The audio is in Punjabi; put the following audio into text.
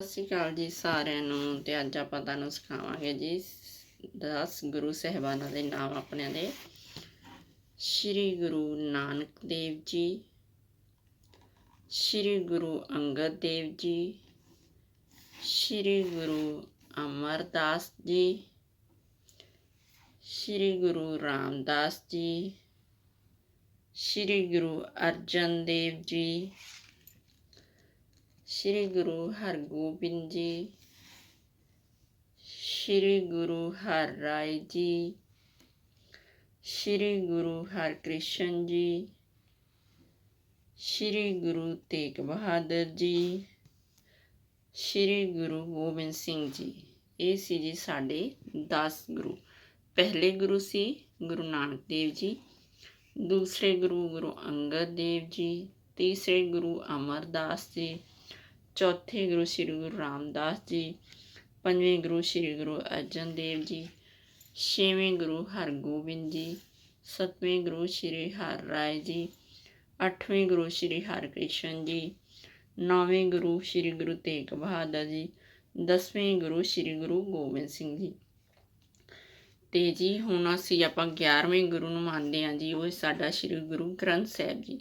ਸਤਿ ਸ਼੍ਰੀ ਅਕਾਲ ਜੀ ਸਾਰਿਆਂ ਨੂੰ ਤੇ ਅੱਜ ਆਪਾਂ ਤੁਹਾਨੂੰ ਸਿਖਾਵਾਂਗੇ ਜੀ 10 ਗੁਰੂ ਸਹਿਬਾਨਾਂ ਦੇ ਨਾਮ ਆਪਣਿਆਂ ਦੇ। ਸ੍ਰੀ ਗੁਰੂ ਨਾਨਕ ਦੇਵ ਜੀ, ਸ੍ਰੀ ਗੁਰੂ ਅੰਗਦ ਦੇਵ ਜੀ, ਸ੍ਰੀ ਗੁਰੂ ਅਮਰਦਾਸ ਜੀ, ਸ੍ਰੀ ਗੁਰੂ ਰਾਮਦਾਸ ਜੀ, ਸ੍ਰੀ ਗੁਰੂ ਅਰਜਨ ਦੇਵ ਜੀ ਸ੍ਰੀ ਗੁਰੂ ਹਰਗੋਬਿੰਦ ਜੀ, ਸ੍ਰੀ ਗੁਰੂ ਹਰ ਰਾਏ ਜੀ, ਸ੍ਰੀ ਗੁਰੂ ਹਰਕ੍ਰਿਸ਼ਨ ਜੀ, ਸ੍ਰੀ ਗੁਰੂ ਤੇਗ ਬਹਾਦਰ ਜੀ, ਸ੍ਰੀ ਗੁਰੂ ਗੋਬਿੰਦ ਸਿੰਘ ਜੀ। ਇਹ ਸੀ ਜੀ ਸਾਡੇ 10 ਗੁਰੂ। ਪਹਿਲੇ ਗੁਰੂ ਸੀ ਗੁਰੂ ਨਾਨਕ ਦੇਵ ਜੀ, ਦੂਸਰੇ ਗੁਰੂ ਗੁਰੂ ਅੰਗਦ ਦੇਵ ਜੀ, ਤੀਸਰੇ ਗੁਰੂ ਅਮਰਦਾਸ ਜੀ ਚੌਥੇ ਗੁਰੂ ਸ੍ਰੀ ਗੁਰੂ ਰਾਮਦਾਸ ਜੀ, ਪੰਜਵੇਂ ਗੁਰੂ ਸ੍ਰੀ ਗੁਰੂ ਅਰਜਨ ਦੇਵ ਜੀ, ਛੇਵੇਂ ਗੁਰੂ ਹਰਗੋਬਿੰਦ ਜੀ, ਸੱਤਵੇਂ ਗੁਰੂ ਸ੍ਰੀ ਹਰ ਰਾਏ ਜੀ, ਅੱਠਵੇਂ ਗੁਰੂ ਸ੍ਰੀ ਹਰਕ੍ਰਿਸ਼ਨ ਜੀ, ਨੌਵੇਂ ਗੁਰੂ ਸ੍ਰੀ ਗੁਰੂ ਤੇਗ ਬਹਾਦਰ ਜੀ, ਦਸਵੇਂ ਗੁਰੂ ਸ੍ਰੀ ਗੁਰੂ ਗੋਬਿੰਦ ਸਿੰਘ ਜੀ। ਤੇ ਜੀ ਹੁਣ ਅਸੀਂ ਆਪਾਂ 11ਵੇਂ ਗੁਰੂ ਨੂੰ ਮੰਨਦੇ ਹਾਂ ਜੀ, ਉਹ ਸਾਡਾ ਸ੍ਰੀ ਗੁਰੂ ਗ੍ਰੰਥ ਸਾਹਿਬ ਜੀ।